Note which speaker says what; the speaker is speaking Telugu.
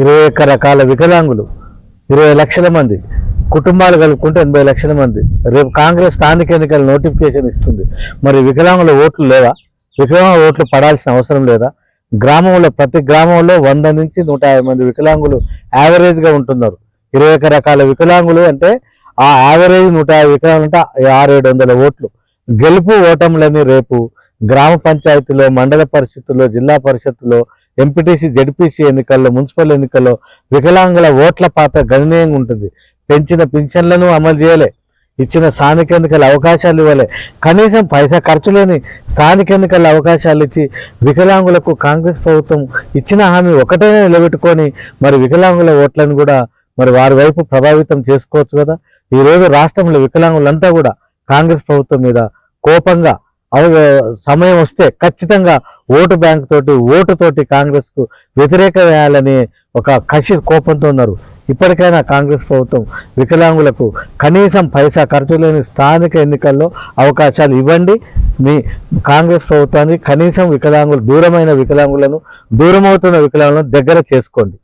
Speaker 1: ఇరవై ఒక్క రకాల వికలాంగులు ఇరవై లక్షల మంది. కుటుంబాలు కలుపుకుంటే ఎనభై లక్షల మంది. రేపు కాంగ్రెస్ స్థానిక ఎన్నికల నోటిఫికేషన్ ఇస్తుంది. మరి వికలాంగుల ఓట్లు లేదా వికలాంగుల ఓట్లు పడాల్సిన అవసరం లేదా? గ్రామంలో ప్రతి గ్రామంలో వంద నుంచి నూట యాభై మంది వికలాంగులు యావరేజ్గా ఉంటున్నారు. ఇరవై ఒక్క రకాల వికలాంగులు అంటే ఆ యావరేజ్ నూట యాభై వికలాంగులు అంటే ఆరు ఏడు వందల ఓట్లు. గెలుపు ఓటములని రేపు గ్రామ పంచాయతీలో మండల పరిషత్తులో జిల్లా పరిషత్తులో ఎంపీటీసీ జడ్పీసీ ఎన్నికల్లో మున్సిపల్ ఎన్నికల్లో వికలాంగుల ఓట్ల పాత్ర గణనీయంగా ఉంటుంది. పెంచిన పింఛన్లను అమలు చేయలే. ఇచ్చిన స్థానిక ఎన్నికల అవకాశాలు ఇవ్వలే. కనీసం పైసా ఖర్చు లేని స్థానిక ఎన్నికల అవకాశాలు ఇచ్చి వికలాంగులకు కాంగ్రెస్ ప్రభుత్వం ఇచ్చిన హామీ ఒకటే నిలబెట్టుకొని మరి వికలాంగుల ఓట్లను కూడా మరి వారి వైపు ప్రభావితం చేసుకోవచ్చు కదా. ఈరోజు రాష్ట్రంలో వికలాంగులంతా కూడా కాంగ్రెస్ ప్రభుత్వం మీద కోపంగా సమయం వస్తే ఖచ్చితంగా ఓటు బ్యాంక్ తోటి ఓటుతోటి కాంగ్రెస్కు వ్యతిరేక వేయాలని ఒక కసి కోపంతో ఉన్నారు. ఇప్పటికైనా కాంగ్రెస్ ప్రభుత్వం వికలాంగులకు కనీసం పైసా ఖర్చు లేని స్థానిక ఎన్నికల్లో అవకాశాలు ఇవ్వండి. మీ కాంగ్రెస్ ప్రభుత్వాన్ని కనీసం వికలాంగులు దూరమైన వికలాంగులను దూరమవుతున్న వికలాంగులను దగ్గర చేసుకోండి.